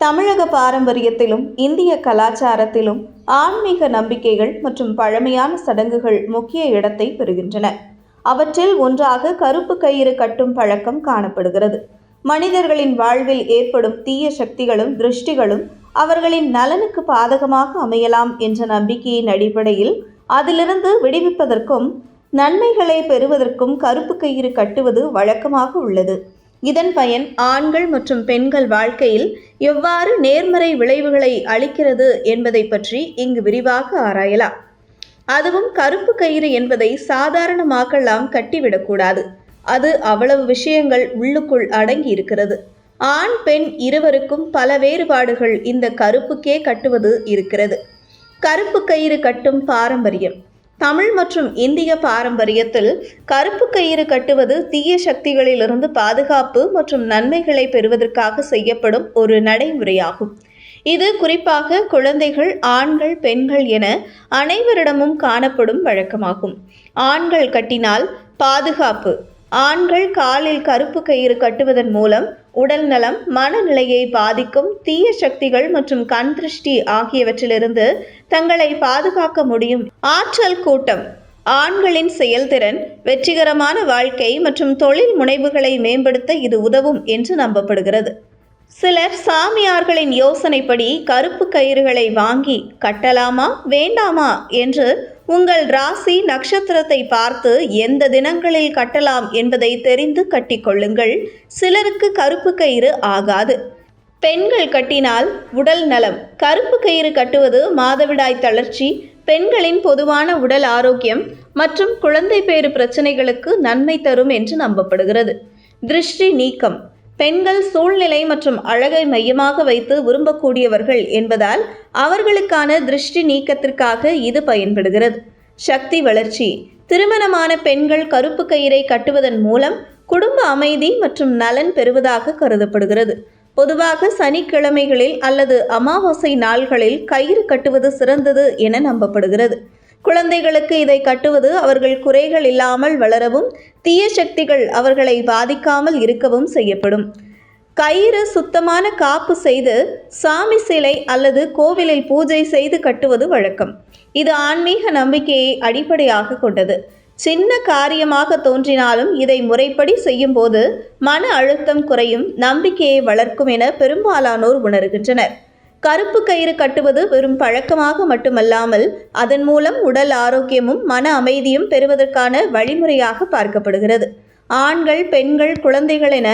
தமிழக பாரம்பரியத்திலும் இந்திய கலாச்சாரத்திலும் ஆன்மீக நம்பிக்கைகள் மற்றும் பழமையான சடங்குகள் முக்கிய இடத்தை பெறுகின்றன. அவற்றில் ஒன்றாக கருப்பு கயிறு கட்டும் பழக்கம் காணப்படுகிறது. மனிதர்களின் வாழ்வில் ஏற்படும் தீய சக்திகளும் திருஷ்டிகளும் அவர்களின் நலனுக்கு பாதகமாக அமையலாம் என்ற நம்பிக்கையின் அடிப்படையில் அதிலிருந்து விடுவிப்பதற்கும் நன்மைகளை பெறுவதற்கும் கருப்பு கயிறு கட்டுவது வழக்கமாக உள்ளது. இதன் பயன் ஆண்கள் மற்றும் பெண்கள் வாழ்க்கையில் எவ்வாறு நேர்மறை விளைவுகளை அளிக்கிறது என்பதை பற்றி இங்கு விரிவாக ஆராயலாம். அதுவும் கருப்பு கயிறு என்பதை சாதாரணமாக்கலாம் கட்டிவிடக்கூடாது. அது அவ்வளவு விஷயங்கள் உள்ளுக்குள் அடங்கி இருக்கிறது. ஆண் பெண் இருவருக்கும் பல வேறுபாடுகள் இந்த கருப்புக்கே கட்டுவது இருக்கிறது. கருப்பு கயிறு கட்டும் பாரம்பரியம். தமிழ் மற்றும் இந்திய பாரம்பரியத்தில் கருப்பு கயிறு கட்டுவது தீய சக்திகளிலிருந்து பாதுகாப்பு மற்றும் நன்மைகளை பெறுவதற்காக செய்யப்படும் ஒரு நடைமுறையாகும். இது குறிப்பாக குழந்தைகள் ஆண்கள் பெண்கள் என அனைவரிடமும் காணப்படும் வழக்கமாகும். ஆண்கள் கட்டினால் பாதுகாப்பு ஆண்கள் காலில் கருப்பு கயிறு கட்டுவதன் மூலம் உடல் நலம் மனநிலையை பாதிக்கும் தீய சக்திகள் மற்றும் கண் திருஷ்டி ஆகியவற்றிலிருந்து தங்களை பாதுகாக்க முடியும். ஆற்றல் கூட்டம். ஆண்களின் செயல்திறன் வெற்றிகரமான வாழ்க்கை மற்றும் தொழில் முனைவுகளை மேம்படுத்த இது உதவும் என்று நம்பப்படுகிறது. சிலர் சாமியார்களின் யோசனைப்படி கருப்பு கயிறுகளை வாங்கி கட்டலாமா வேண்டாமா என்று உங்கள் ராசி நட்சத்திரத்தை பார்த்து எந்த தினங்களில் கட்டலாம் என்பதை தெரிந்து கட்டிக்கொள்ளுங்கள். சிலருக்கு கருப்பு கயிறு ஆகாது. பெண்கள் கட்டினால் உடல் நலம். கருப்பு கயிறு கட்டுவது மாதவிடாய் தளர்ச்சி பெண்களின் பொதுவான உடல் ஆரோக்கியம் மற்றும் குழந்தை பேறு பிரச்சனைகளுக்கு நன்மை தரும் என்று நம்பப்படுகிறது. திருஷ்டி நீக்கம். பெண்கள் சூழ்நிலை மற்றும் அழகை மையமாக வைத்து விரும்பக்கூடியவர்கள் என்பதால் அவர்களுக்கான திருஷ்டி நீக்கத்திற்காக இது பயன்படுகிறது. சக்தி வளர்ச்சி. திருமணமான பெண்கள் கருப்பு கயிறை கட்டுவதன் மூலம் குடும்ப அமைதி மற்றும் நலன் பெறுவதாக கருதப்படுகிறது. பொதுவாக சனிக்கிழமைகளில் அல்லது அமாவாசை நாள்களில் கயிறு கட்டுவது சிறந்தது என நம்பப்படுகிறது. குழந்தைகளுக்கு இதை கட்டுவது அவர்கள் குறைகள் இல்லாமல் வளரவும் தீய சக்திகள் அவர்களை பாதிக்காமல் இருக்கவும் செய்யப்படும். கயிறு சுத்தமான காப்பு செய்து சாமி சிலை அல்லது கோவிலில் பூஜை செய்து கட்டுவது வழக்கம். இது ஆன்மீக நம்பிக்கையை அடிப்படையாக கொண்டது. சின்ன காரியமாக தோன்றினாலும் இதை முறைப்படி செய்யும்போது மன அழுத்தம் குறையும் நம்பிக்கையை வளர்க்கும் என பெரும்பாலானோர் உணர்கின்றனர். கருப்பு கயிறு கட்டுவது வெறும் பழக்கமாக மட்டுமல்லாமல் அதன் மூலம் உடல் ஆரோக்கியமும் மன அமைதியும் பெறுவதற்கான வழிமுறையாக பார்க்கப்படுகிறது. ஆண்கள் பெண்கள் குழந்தைகள் என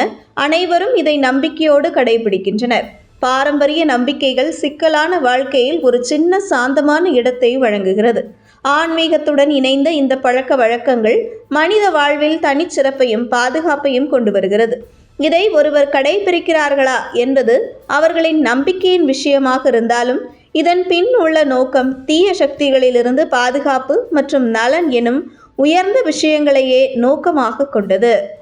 அனைவரும் இதை நம்பிக்கையோடு கடைபிடிக்கின்றனர். பாரம்பரிய நம்பிக்கைகள் சிக்கலான வாழ்க்கையில் ஒரு சின்ன சாந்தமான இடத்தை வழங்குகிறது. ஆன்மீகத்துடன் இணைந்த இந்த பழக்க வழக்கங்கள் மனித வாழ்வில் தனிச்சிறப்பையும் பாதுகாப்பையும் கொண்டு வருகிறது. இதை ஒருவர் கடைபிடிக்கிறார்களா என்பது அவர்களின் நம்பிக்கையின் விஷயமாக இருந்தாலும் இதன் பின் உள்ள நோக்கம் தீய சக்திகளிலிருந்து பாதுகாப்பு மற்றும் நலன் எனும் உயர்ந்த விஷயங்களையே நோக்கமாக கொண்டது.